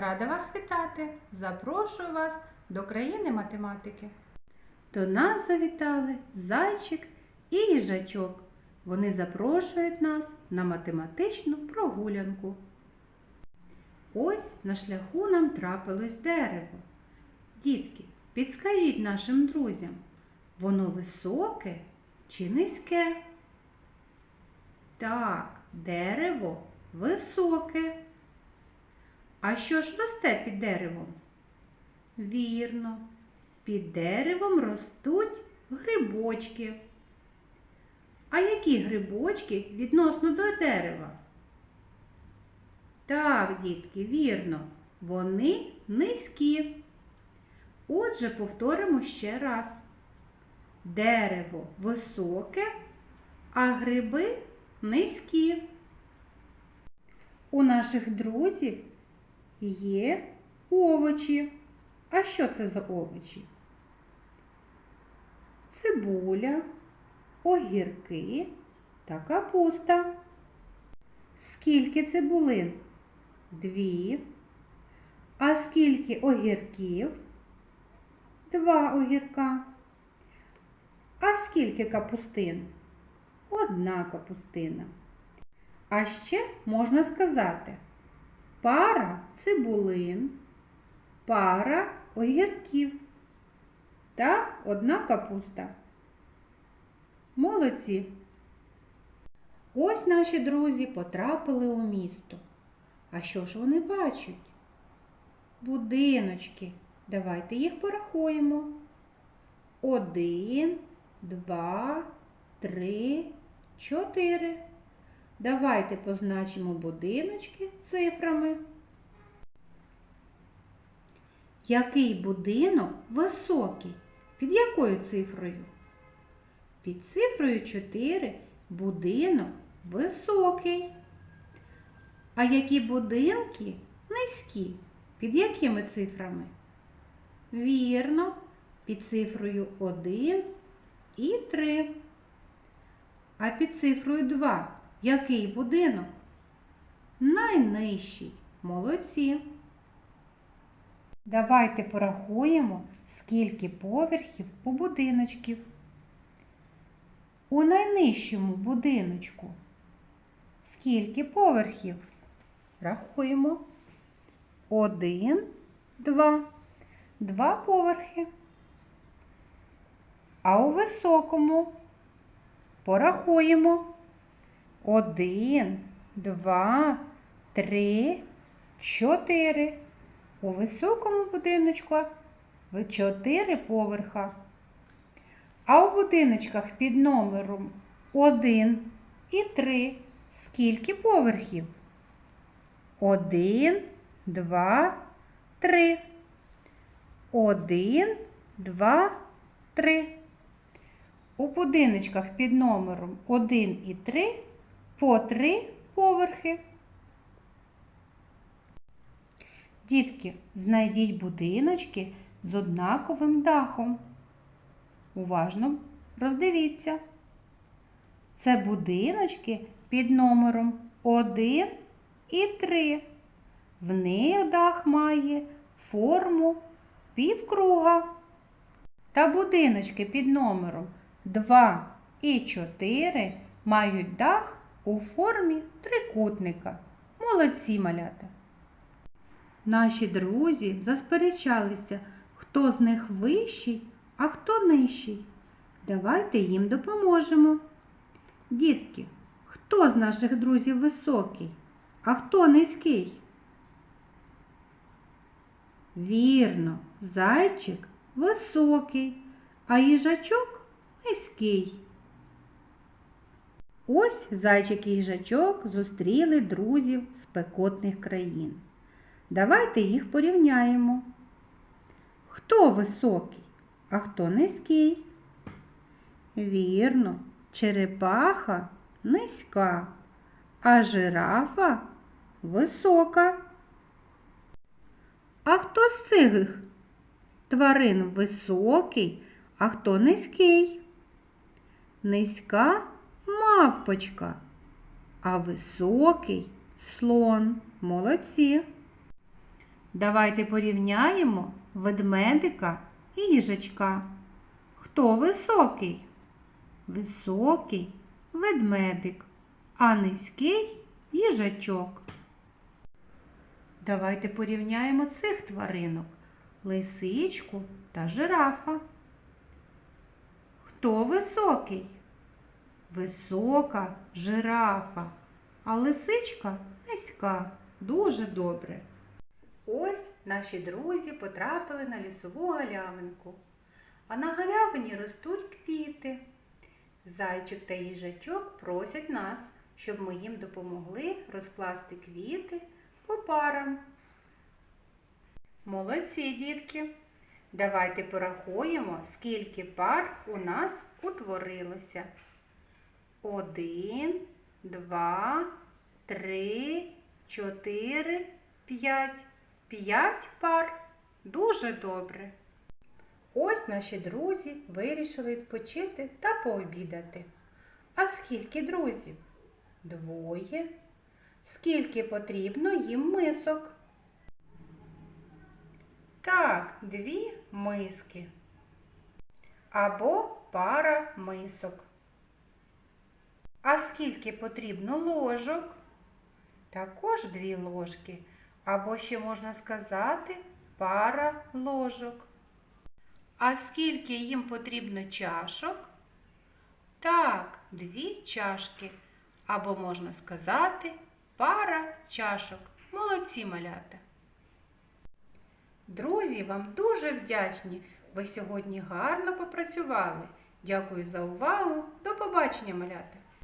Рада вас вітати! Запрошую вас до країни математики. До нас завітали зайчик і їжачок. Вони запрошують нас на математичну прогулянку. Ось на шляху нам трапилось дерево. Дітки, підскажіть нашим друзям, воно високе чи низьке? Так, дерево високе. А що ж росте під деревом? Вірно, під деревом ростуть грибочки. А які грибочки відносно до дерева? Так, дітки, вірно, вони низькі. Отже, повторимо ще раз. Дерево високе, а гриби низькі. У наших друзів є овочі. А що це за овочі? Цибуля, огірки та капуста. Скільки цибулин? Дві. А скільки огірків? Два огірка. А скільки капустин? Одна капустина. А ще можна сказати пара цибулин, пара огірків та одна капуста. Молодці! Ось наші друзі потрапили у місто. А що ж вони бачать? Будиночки. Давайте їх порахуємо. Один, два, три, чотири. Давайте позначимо будиночки цифрами. Який будинок високий? Під якою цифрою? Під цифрою 4 будинок високий. А які будинки низькі? Під якими цифрами? Вірно, під цифрою 1 і 3. А під цифрою 2 який будинок? Найнижчий. Молодці. Давайте порахуємо, скільки поверхів у будиночків. У найнижчому будиночку. Скільки поверхів? Рахуємо. Один, два. Два поверхи. А у високому порахуємо. Один, два, три, чотири. У високому будиночку чотири поверха. А у будиночках під номером 1 і 3 скільки поверхів? Один, два, три. Один, два, три. У будиночках під номером 1 і 3 по 3 поверхи. Дітки, знайдіть будиночки з однаковим дахом. Уважно роздивіться. Це будиночки під номером 1 і 3. В них дах має форму півкруга. Та будиночки під номером 2 і 4 мають дах у формі трикутника. Молодці малята! Наші друзі засперечалися, хто з них вищий, а хто нижчий. Давайте їм допоможемо. Дітки, хто з наших друзів високий, а хто низький? Вірно, зайчик високий, а їжачок низький. Ось зайчик і їжачок зустріли друзів з пекотних країн. Давайте їх порівняємо. Хто високий, а хто низький? Вірно, черепаха низька, а жирафа висока. А хто з цих тварин високий, а хто низький? Низька мавпочка, а високий слон. Молодці. Давайте порівняємо ведмедика і їжачка. Хто високий? Високий ведмедик, а низький їжачок. Давайте порівняємо цих тваринок лисичку та жирафа. Хто високий? Висока жирафа, а лисичка низька. Дуже добре. Ось наші друзі потрапили на лісову галявинку. А на галявині ростуть квіти. Зайчик та їжачок просять нас, щоб ми їм допомогли розкласти квіти по парам. Молодці, дітки! Давайте порахуємо, скільки пар у нас утворилося. Один, два, три, чотири, п'ять. П'ять пар. Дуже добре. Ось наші друзі вирішили відпочити та пообідати. А скільки друзів? Двоє. Скільки потрібно їм мисок? Так, дві миски. Або пара мисок. А скільки потрібно ложок? Також дві ложки. Або ще можна сказати пара ложок. А скільки їм потрібно чашок? Так, дві чашки. Або можна сказати пара чашок. Молодці малята. Друзі, вам дуже вдячні. Ви сьогодні гарно попрацювали. Дякую за увагу. До побачення, малята!